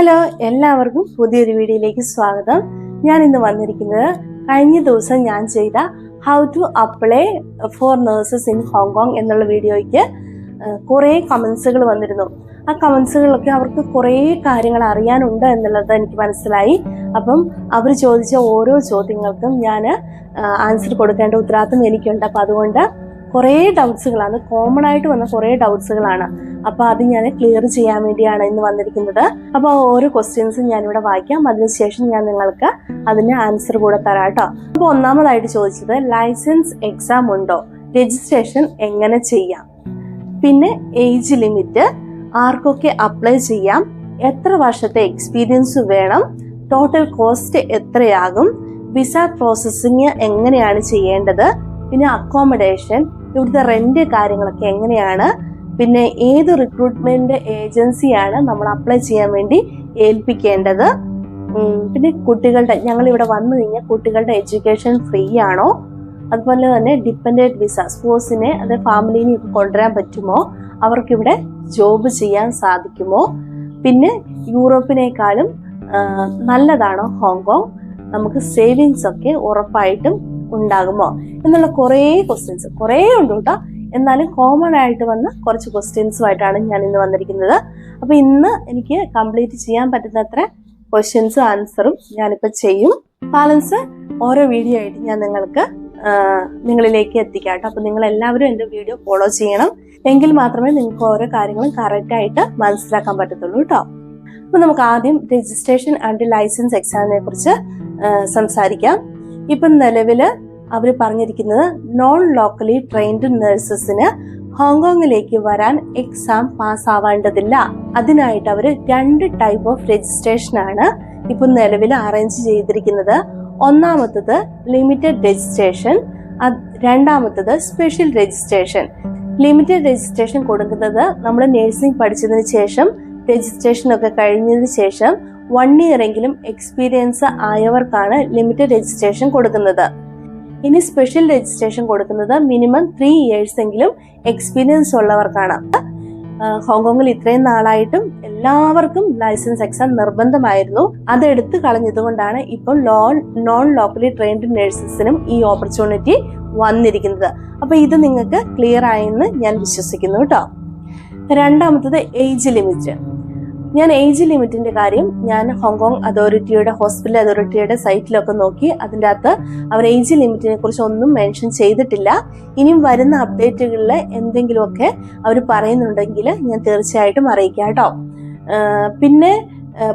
Hello എല്ലാവർക്കും പുതിയൊരു വീഡിയോയിലേക്ക് സ്വാഗതം. ഞാൻ ഇന്ന് വന്നിരിക്കുന്നത് കഴിഞ്ഞ ദിവസം ഞാൻ ചെയ്ത how to apply for nurses in Hong Kong എന്നുള്ള വീഡിയോയ്ക്ക് കുറേ കമൻസുകൾ വന്നിരുന്നു. ആ കമൻസുകളിലൊക്കെ അവർക്ക് കുറേ കാര്യങ്ങൾ അറിയാനുണ്ട് എന്നുള്ളത് എനിക്ക് മനസ്സിലായി. അപ്പം അവർ ചോദിച്ച ഓരോ ചോദ്യങ്ങൾക്കും ഞാൻ ആൻസർ കൊടുക്കേണ്ട ഉത്തരവാദിത്വം എനിക്കുണ്ട്. അപ്പം അതുകൊണ്ട് കുറേ ഡൗട്ട്സുകളാണ് കോമൺ ആയിട്ട് വന്ന കുറേ ഡൗട്ട്സുകളാണ് അപ്പോൾ അത് ഞാൻ ക്ലിയർ ചെയ്യാൻ വേണ്ടിയാണ് ഇന്ന് വന്നിരിക്കുന്നത്. അപ്പോൾ ഓരോ ക്വസ്റ്റ്യൻസും ഞാനിവിടെ വായിക്കാം. അതിനുശേഷം ഞാൻ നിങ്ങൾക്ക് അതിന് ആൻസർ കൂടെ തരാം കേട്ടോ. അപ്പോൾ ഒന്നാമതായിട്ട് ചോദിച്ചത് ലൈസൻസ് എക്സാം ഉണ്ടോ? രജിസ്ട്രേഷൻ എങ്ങനെ ചെയ്യാം? പിന്നെ ഏജ് ലിമിറ്റ് ആർക്കൊക്കെ അപ്ലൈ ചെയ്യാം? എത്ര വർഷത്തെ എക്സ്പീരിയൻസ് വേണം? ടോട്ടൽ കോസ്റ്റ് എത്രയാകും? വിസ പ്രോസസ്സിങ് എങ്ങനെയാണ് ചെയ്യേണ്ടത്? പിന്നെ അക്കോമഡേഷൻ ഇവിടുത്തെ റെന്റ് കാര്യങ്ങളൊക്കെ എങ്ങനെയാണ്? പിന്നെ ഏത് റിക്രൂട്ട്മെന്റ് ഏജൻസിയാണ് നമ്മൾ അപ്ലൈ ചെയ്യാൻ വേണ്ടി ഏൽപ്പിക്കേണ്ടത്? പിന്നെ കുട്ടികളുടെ ഞങ്ങൾ ഇവിടെ വന്നു കഴിഞ്ഞാൽ കുട്ടികളുടെ എഡ്യൂക്കേഷൻ ഫ്രീ ആണോ? അതുപോലെ തന്നെ ഡിപ്പെൻഡന്റ് വിസ സ്പോസിനെ അത് ഫാമിലിനെ കൊണ്ടുവരാൻ പറ്റുമോ? അവർക്കിവിടെ ജോബ് ചെയ്യാൻ സാധിക്കുമോ? പിന്നെ യൂറോപ്പിനേക്കാളും നല്ലതാണോ ഹോങ്കോങ്? നമുക്ക് സേവിങ്സ് ഒക്കെ ഉറപ്പായിട്ടും ഉണ്ടാകുമോ? എന്നുള്ള കുറേ ക്വസ്റ്റ്യൻസ് കുറേ ഉണ്ട് കേട്ടോ എന്നാലും കോമൺ ആയിട്ട് വന്ന കുറച്ച് ക്വസ്റ്റ്യൻസുമായിട്ടാണ് ഞാൻ ഇന്ന് വന്നിരിക്കുന്നത്. അപ്പോൾ ഇന്ന് എനിക്ക് കംപ്ലീറ്റ് ചെയ്യാൻ പറ്റുന്നത്ര ക്വസ്റ്റ്യൻസും ആൻസറും ഞാനിപ്പോൾ ചെയ്യും. ബാലൻസ് ഓരോ വീഡിയോ ആയിട്ട് ഞാൻ നിങ്ങൾക്ക് നിങ്ങളിലേക്ക് എത്തിക്കാം കേട്ടോ. അപ്പോൾ നിങ്ങൾ എല്ലാവരും എന്റെ വീഡിയോ ഫോളോ ചെയ്യണം. എങ്കിൽ മാത്രമേ നിങ്ങൾക്ക് ഓരോ കാര്യങ്ങളും കറക്റ്റായിട്ട് മനസ്സിലാക്കാൻ പറ്റത്തുള്ളൂ കേട്ടോ. അപ്പോൾ നമുക്ക് ആദ്യം രജിസ്ട്രേഷൻ ആൻഡ് ലൈസൻസ് എക്സാമിനെ കുറിച്ച് സംസാരിക്കാം. ഇപ്പം നിലവിൽ അവർ പറഞ്ഞിരിക്കുന്നത് നോൺ ലോക്കലി ട്രെയിൻഡ് നഴ്സസിന് ഹോങ്കോങ്ങിലേക്ക് വരാൻ എക്സാം പാസ്സാവേണ്ടതില്ല. അതിനായിട്ട് അവർ രണ്ട് ടൈപ്പ് ഓഫ് രജിസ്ട്രേഷൻ ആണ് ഇപ്പൊ നിലവിൽ അറേഞ്ച് ചെയ്തിരിക്കുന്നത്. ഒന്നാമത്തത് ലിമിറ്റഡ് രജിസ്ട്രേഷൻ രണ്ടാമത്തത് സ്പെഷ്യൽ രജിസ്ട്രേഷൻ ലിമിറ്റഡ് രജിസ്ട്രേഷൻ കൊടുക്കുന്നത് നമ്മൾ നഴ്സിംഗ് പഠിച്ചതിന് ശേഷം രജിസ്ട്രേഷൻ ഒക്കെ കഴിഞ്ഞതിന് ശേഷം വൺ ഇയർ എങ്കിലും എക്സ്പീരിയൻസ് ആയവർക്കാണ് ലിമിറ്റഡ് രജിസ്ട്രേഷൻ കൊടുക്കുന്നത്. ഇനി സ്പെഷ്യൽ രജിസ്ട്രേഷൻ കൊടുക്കുന്നത് മിനിമം ത്രീ ഇയേഴ്സ് എങ്കിലും എക്സ്പീരിയൻസ് ഉള്ളവർക്കാണ്. ഹോങ്കോങ്ങിൽ ഇത്രയും നാളായിട്ടും എല്ലാവർക്കും ലൈസൻസ് എക്സാം നിർബന്ധമായിരുന്നു. അത് എടുത്തു കളഞ്ഞതുകൊണ്ടാണ് ഇപ്പോൾ ലോൺ നോൺ ലോക്കലി ട്രെയിൻഡ് നഴ്സസിനും ഈ ഓപ്പർച്യൂണിറ്റി വന്നിരിക്കുന്നത്. അപ്പൊ ഇത് നിങ്ങൾക്ക് ക്ലിയർ ആയെന്ന് ഞാൻ വിശ്വസിക്കുന്നു കേട്ടോ. രണ്ടാമത്തത് ഏജ് ലിമിറ്റ് ഞാൻ ഏജ് ലിമിറ്റിന്റെ കാര്യം ഞാൻ ഹോങ്കോങ് അതോറിറ്റിയുടെ ഹോസ്പിറ്റൽ അതോറിറ്റിയുടെ സൈറ്റിലൊക്കെ നോക്കി അതിന്റെ അകത്ത് അവർ ഏജ് ലിമിറ്റിനെ കുറിച്ച് ഒന്നും മെൻഷൻ ചെയ്തിട്ടില്ല. ഇനിയും വരുന്ന അപ്ഡേറ്റുകളിൽ എന്തെങ്കിലുമൊക്കെ അവർ പറയുന്നുണ്ടെങ്കിൽ ഞാൻ തീർച്ചയായിട്ടും അറിയിക്കാം കേട്ടോ. പിന്നെ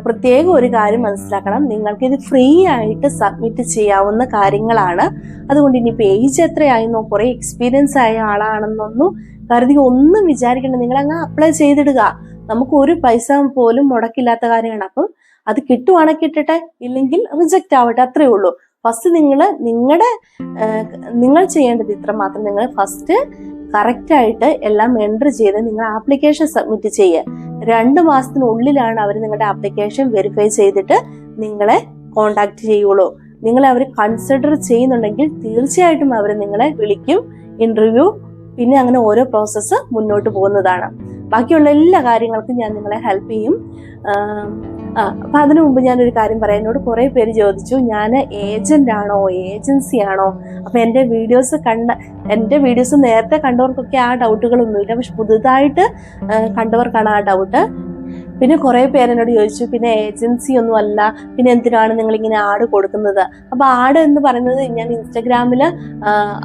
പ്രത്യേകം ഒരു കാര്യം മനസ്സിലാക്കണം. നിങ്ങൾക്ക് ഇത് ഫ്രീ ആയിട്ട് സബ്മിറ്റ് ചെയ്യാവുന്ന കാര്യങ്ങളാണ്. അതുകൊണ്ട് ഇനിയിപ്പോൾ ഏജ് എത്രയായിരുന്നോ കുറേ എക്സ്പീരിയൻസ് ആയ ആളാണെന്നൊന്നും കരുതി ഒന്നും വിചാരിക്കേണ്ട. നിങ്ങൾ അങ്ങ് അപ്ലൈ ചെയ്തിടുക. നമുക്ക് ഒരു പൈസ പോലും മുടക്കില്ലാത്ത കാര്യമാണ്. അപ്പം അത് കിട്ടുവാണെങ്കിൽ കിട്ടട്ടെ ഇല്ലെങ്കിൽ റിജക്റ്റ് ആവട്ടെ അത്രേ ഉള്ളൂ. ഫസ്റ്റ് നിങ്ങൾ നിങ്ങളുടെ നിങ്ങൾ ചെയ്യേണ്ടത് ഇത്ര മാത്രം. നിങ്ങൾ ഫസ്റ്റ് കറക്റ്റ് ആയിട്ട് എല്ലാം എന്റർ ചെയ്ത് നിങ്ങൾ ആപ്ലിക്കേഷൻ സബ്മിറ്റ് ചെയ്യുക രണ്ട് മാസത്തിനുള്ളിലാണ് അവർ നിങ്ങളുടെ ആപ്ലിക്കേഷൻ വെരിഫൈ ചെയ്തിട്ട് നിങ്ങളെ കോണ്ടാക്ട് ചെയ്യുള്ളൂ. നിങ്ങളെ അവർ കൺസിഡർ ചെയ്യുന്നുണ്ടെങ്കിൽ തീർച്ചയായിട്ടും അവർ നിങ്ങളെ വിളിക്കും ഇന്റർവ്യൂ പിന്നെ അങ്ങനെ ഓരോ പ്രോസസ്സ് മുന്നോട്ട് പോകുന്നതാണ്. ബാക്കിയുള്ള എല്ലാ കാര്യങ്ങൾക്കും ഞാൻ നിങ്ങളെ ഹെൽപ്പ് ചെയ്യും. ആം, അപ്പൊ അതിനു മുമ്പ് ഞാനൊരു കാര്യം പറയാം. എന്നോട് കുറെ പേര് ചോദിച്ചു ഞാൻ ഏജന്റ് ആണോ? ഏജൻസി ആണോ? അപ്പൊ എന്റെ വീഡിയോസ് കണ്ട എന്റെ വീഡിയോസ് നേരത്തെ കണ്ടവർക്കൊക്കെ ആ ഡൗട്ടുകളൊന്നുമില്ല പക്ഷെ പുതുതായിട്ട് കണ്ടവർക്കാണ് ആ ഡൗട്ട് പിന്നെ കുറെ പേരെന്നോട് ചോദിച്ചു പിന്നെ ഏജൻസി ഒന്നും അല്ല പിന്നെ എന്തിനാണ് നിങ്ങൾ ഇങ്ങനെ ആട് കൊടുക്കുന്നത്? അപ്പൊ ആട് എന്ന് പറയുന്നത് ഞാൻ ഇൻസ്റ്റഗ്രാമിൽ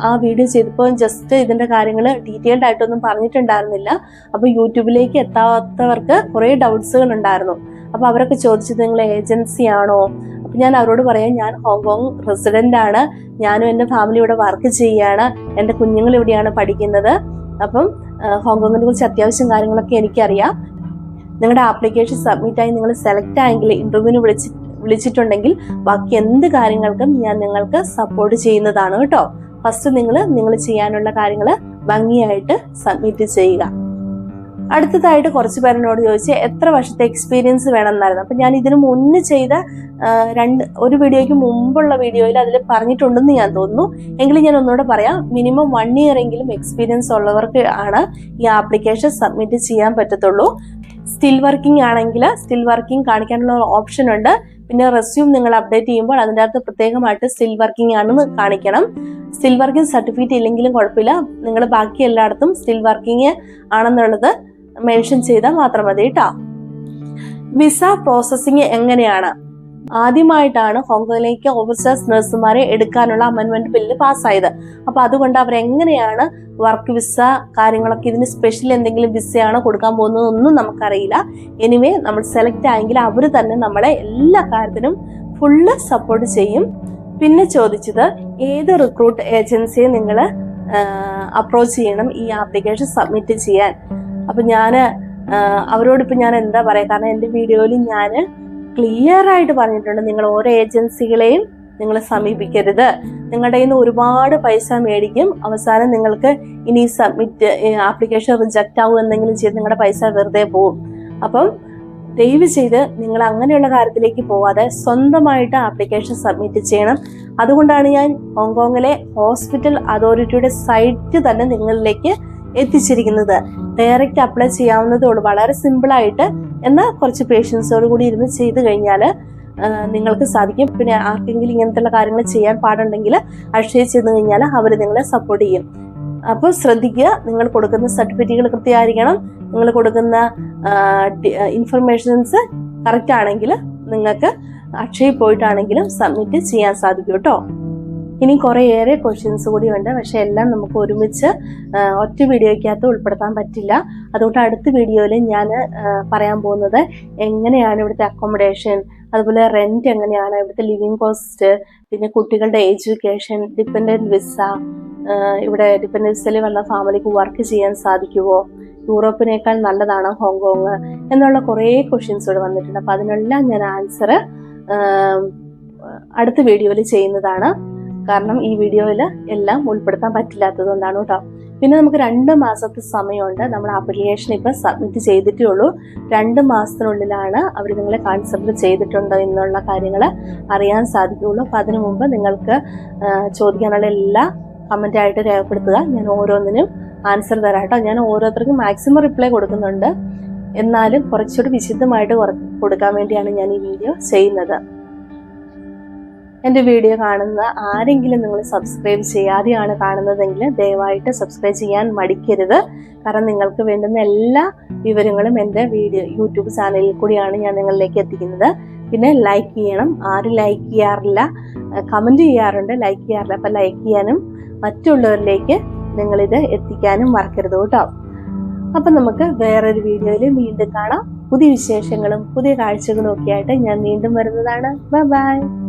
ആ വീഡിയോ ചെയ്തപ്പോൾ ജസ്റ്റ് ഇതിന്റെ കാര്യങ്ങൾ ഡീറ്റെയിൽഡ് ആയിട്ടൊന്നും പറഞ്ഞിട്ടുണ്ടായിരുന്നില്ല. അപ്പൊ യൂട്യൂബിലേക്ക് എത്താത്തവർക്ക് കുറേ ഡൗട്ട്സുകൾ ഉണ്ടായിരുന്നു. അപ്പൊ അവരൊക്കെ ചോദിച്ചത് നിങ്ങൾ ഏജൻസി ആണോ? അപ്പൊ ഞാൻ അവരോട് പറയാം ഞാൻ ഹോങ്കോങ് റെസിഡന്റ് ആണ്. ഞാനും എന്റെ ഫാമിലി ഇവിടെ വർക്ക് ചെയ്യാണ് എന്റെ കുഞ്ഞുങ്ങൾ ഇവിടെയാണ് പഠിക്കുന്നത്. അപ്പം ഹോങ്കോങ്ങിനെ കുറിച്ച് അത്യാവശ്യം കാര്യങ്ങളൊക്കെ എനിക്കറിയാം. നിങ്ങളുടെ ആപ്ലിക്കേഷൻ സബ്മിറ്റ് ആയി നിങ്ങൾ സെലക്ട് ആയെങ്കിൽ ഇന്റർവ്യൂവിന് വിളിച്ച് വിളിച്ചിട്ടുണ്ടെങ്കിൽ ബാക്കി എന്ത് കാര്യങ്ങൾക്കും ഞാൻ നിങ്ങൾക്ക് സപ്പോർട്ട് ചെയ്യുന്നതാണ് കേട്ടോ. ഫസ്റ്റ് നിങ്ങൾ നിങ്ങൾ ചെയ്യാനുള്ള കാര്യങ്ങൾ ഭംഗിയായിട്ട് സബ്മിറ്റ് ചെയ്യുക. അടുത്തതായിട്ട് കുറച്ച് പേരെന്നോട് ചോദിച്ച് എത്ര വർഷത്തെ എക്സ്പീരിയൻസ് വേണമെന്നായിരുന്നു. അപ്പം ഞാൻ ഇതിനു മുന്നേ ചെയ്ത രണ്ട് ഒരു വീഡിയോയ്ക്ക് മുമ്പുള്ള വീഡിയോയിൽ അതിൽ പറഞ്ഞിട്ടുണ്ടെന്ന് ഞാൻ തോന്നുന്നു. എങ്കിലും ഞാൻ ഒന്നുകൂടെ പറയാം മിനിമം വൺ ഇയർ എങ്കിലും എക്സ്പീരിയൻസ് ഉള്ളവർക്ക് ആണ് ഈ ആപ്ലിക്കേഷൻ സബ്മിറ്റ് ചെയ്യാൻ പറ്റത്തുള്ളൂ. സ്റ്റിൽ വർക്കിംഗ് ആണെങ്കിൽ സ്റ്റിൽ വർക്കിംഗ് കാണിക്കാനുള്ള ഓപ്ഷൻ ഉണ്ട്. പിന്നെ റെസ്യൂം നിങ്ങൾ അപ്ഡേറ്റ് ചെയ്യുമ്പോൾ അതിന്റെ അകത്ത് പ്രത്യേകമായിട്ട് സ്റ്റിൽ വർക്കിംഗ് ആണെന്ന് കാണിക്കണം. സ്റ്റിൽ വർക്കിംഗ് സർട്ടിഫിക്കറ്റ് ഇല്ലെങ്കിലും കുഴപ്പമില്ല. നിങ്ങൾ ബാക്കി എല്ലായിടത്തും സ്റ്റിൽ വർക്കിംഗ് ആണെന്നുള്ളത് മെൻഷൻ ചെയ്താൽ മാത്രം മതി കേട്ടോ. വിസ പ്രോസസ്സിംഗ് എങ്ങനെയാണ്? ആദ്യമായിട്ടാണ് ഹോങ്കോങ്ങിലേക്ക് ഓവർസീസ് നഴ്സുമാരെ എടുക്കാനുള്ള അമെൻമെന്റ് ബില്ല് പാസ്സായത്. അപ്പൊ അതുകൊണ്ട് അവർ എങ്ങനെയാണ് വർക്ക് വിസ കാര്യങ്ങളൊക്കെ ഇതിന് സ്പെഷ്യൽ എന്തെങ്കിലും വിസയാണോ കൊടുക്കാൻ പോകുന്നതൊന്നും നമുക്കറിയില്ല. എനിവേ നമ്മൾ സെലക്ട് ആയെങ്കിൽ അവർ തന്നെ നമ്മളെ എല്ലാ കാര്യത്തിനും ഫുള്ള് സപ്പോർട്ട് ചെയ്യും. പിന്നെ ചോദിച്ചത് ഏത് റിക്രൂട്ട് ഏജൻസിയെ നിങ്ങൾ അപ്രോച്ച് ചെയ്യണം ഈ ആപ്ലിക്കേഷൻ സബ്മിറ്റ് ചെയ്യാൻ? അപ്പം ഞാൻ അവരോട് ഇപ്പം ഞാൻ എന്താ പറയുക കാരണം എന്റെ വീഡിയോയിൽ ഞാൻ ക്ലിയർ ആയിട്ട് പറഞ്ഞിട്ടുണ്ട്. നിങ്ങൾ ഓരോ ഏജൻസികളെയും നിങ്ങൾ സമീപിക്കരുത്. നിങ്ങളുടെ കയ്യിൽ നിന്ന് ഒരുപാട് പൈസ മേടിക്കും. അവസാനം നിങ്ങൾക്ക് ഇനി സബ്മിറ്റ് ആപ്ലിക്കേഷൻ റിജക്റ്റ് ആവും എന്തെങ്കിലും ചെയ്ത് നിങ്ങളുടെ പൈസ വെറുതെ പോവും. അപ്പം ദയവ് ചെയ്ത് നിങ്ങൾ അങ്ങനെയുള്ള കാര്യത്തിലേക്ക് പോവാതെ സ്വന്തമായിട്ട് ആപ്ലിക്കേഷൻ സബ്മിറ്റ് ചെയ്യണം. അതുകൊണ്ടാണ് ഞാൻ ഹോങ്കോങ്ങിലെ ഹോസ്പിറ്റൽ അതോറിറ്റിയുടെ സൈറ്റ് തന്നെ നിങ്ങളിലേക്ക് എത്തിച്ചിരിക്കുന്നത്. ഡയറക്റ്റ് അപ്ലൈ ചെയ്യാവുന്നതേ ഉള്ളൂ. വളരെ സിമ്പിളായിട്ട് എന്നാൽ കുറച്ച് പേഷ്യൻസോട് കൂടി ഇരുന്ന് ചെയ്ത് കഴിഞ്ഞാൽ നിങ്ങൾക്ക് സാധിക്കും. പിന്നെ ആർക്കെങ്കിലും ഇങ്ങനത്തെ കാര്യങ്ങൾ ചെയ്യാൻ പാടുണ്ടെങ്കിൽ അക്ഷയ ചെയ്ത് കഴിഞ്ഞാൽ അവർ നിങ്ങളെ സപ്പോർട്ട് ചെയ്യും. അപ്പോൾ ശ്രദ്ധിക്കുക നിങ്ങൾ കൊടുക്കുന്ന സർട്ടിഫിക്കറ്റുകൾ കൃത്യമായിരിക്കണം. നിങ്ങൾ കൊടുക്കുന്ന ഇൻഫർമേഷൻസ് കറക്റ്റ് ആണെങ്കിൽ നിങ്ങൾക്ക് അക്ഷയയിൽ പോയിട്ടാണെങ്കിലും സബ്മിറ്റ് ചെയ്യാൻ സാധിക്കും കേട്ടോ. ഇനി കുറേയേറെ ക്വസ്റ്റ്യൻസ് ഉണ്ട് പക്ഷെ എല്ലാം നമുക്ക് ഒരുമിച്ച് ഒറ്റ വീഡിയോയ്ക്കകത്ത് ഉൾപ്പെടുത്താൻ പറ്റില്ല. അതുകൊണ്ട് അടുത്ത വീഡിയോയിൽ ഞാൻ പറയാൻ പോകുന്നത് എങ്ങനെയാണ് ഇവിടുത്തെ അക്കോമഡേഷൻ അതുപോലെ റെന്റ് എങ്ങനെയാണ് ഇവിടുത്തെ ലിവിങ് കോസ്റ്റ് പിന്നെ കുട്ടികളുടെ എഡ്യൂക്കേഷൻ ഡിപ്പെൻഡന്റ് വിസ ഇവിടെ ഡിപ്പെൻഡന്റ് വിസയിൽ വന്ന ഫാമിലിക്ക് വർക്ക് ചെയ്യാൻ സാധിക്കുമോ യൂറോപ്പിനേക്കാൾ നല്ലതാണ് ഹോങ്കോങ്? എന്നുള്ള കുറേ ക്വസ്റ്റ്യൻസ് ഇവിടെ വന്നിട്ടുണ്ട്. അപ്പോൾ അതിനെല്ലാം ഞാൻ ആൻസർ അടുത്ത വീഡിയോയിൽ ചെയ്യുന്നതാണ്. കാരണം ഈ വീഡിയോയിൽ എല്ലാം ഉൾപ്പെടുത്താൻ പറ്റില്ലാത്തതുകൊണ്ടാണ് കേട്ടോ. പിന്നെ നമുക്ക് രണ്ട് മാസത്തെ സമയമുണ്ട്. നമ്മൾ ആപ്ലിക്കേഷൻ ഇപ്പം സബ്മിറ്റ് ചെയ്തിട്ടേ ഉള്ളൂ രണ്ട് മാസത്തിനുള്ളിലാണ് അവർ നിങ്ങളെ കൺസിഡർ ചെയ്തിട്ടുണ്ടോ എന്നുള്ള കാര്യങ്ങൾ അറിയാൻ സാധിക്കുകയുള്ളൂ. അപ്പം അതിനു മുമ്പ് നിങ്ങൾക്ക് ചോദിക്കാനുള്ള എല്ലാ കമന്റായിട്ട് രേഖപ്പെടുത്തുക. ഞാൻ ഓരോന്നിനും ആൻസർ തരാം കേട്ടോ. ഞാൻ ഓരോരുത്തർക്കും മാക്സിമം റിപ്ലൈ കൊടുക്കുന്നുണ്ട്. എന്നാലും കുറച്ചുകൂടി വിശദമായിട്ട് കൊടുക്കാൻ വേണ്ടിയാണ് ഞാൻ ഈ വീഡിയോ ചെയ്യുന്നത്. എന്റെ വീഡിയോ കാണുന്ന ആരെങ്കിലും നിങ്ങൾ സബ്സ്ക്രൈബ് ചെയ്യാതെയാണ് കാണുന്നതെങ്കിൽ ദയവായിട്ട് സബ്സ്ക്രൈബ് ചെയ്യാൻ മടിക്കരുത്. കാരണം നിങ്ങൾക്ക് വേണ്ടുന്ന എല്ലാ വിവരങ്ങളും എന്റെ വീഡിയോ യൂട്യൂബ് ചാനലിൽ കൂടിയാണ് ഞാൻ നിങ്ങളിലേക്ക് എത്തിക്കുന്നത്. പിന്നെ ലൈക്ക് ചെയ്യണം. ആരും ലൈക്ക് ചെയ്യാറില്ല. കമന്റ് ചെയ്യാറുണ്ട്. ലൈക്ക് ചെയ്യാറില്ല. അപ്പം ലൈക്ക് ചെയ്യാനും മറ്റുള്ളവരിലേക്ക് നിങ്ങളിത് എത്തിക്കാനും മറക്കരുത് കേട്ടോ. അപ്പം നമുക്ക് വേറൊരു വീഡിയോയിൽ വീണ്ടും കാണാം. പുതിയ വിശേഷങ്ങളും പുതിയ കാഴ്ചകളും ഒക്കെ ആയിട്ട് ഞാൻ വീണ്ടും വരുന്നതാണ്. Bye bye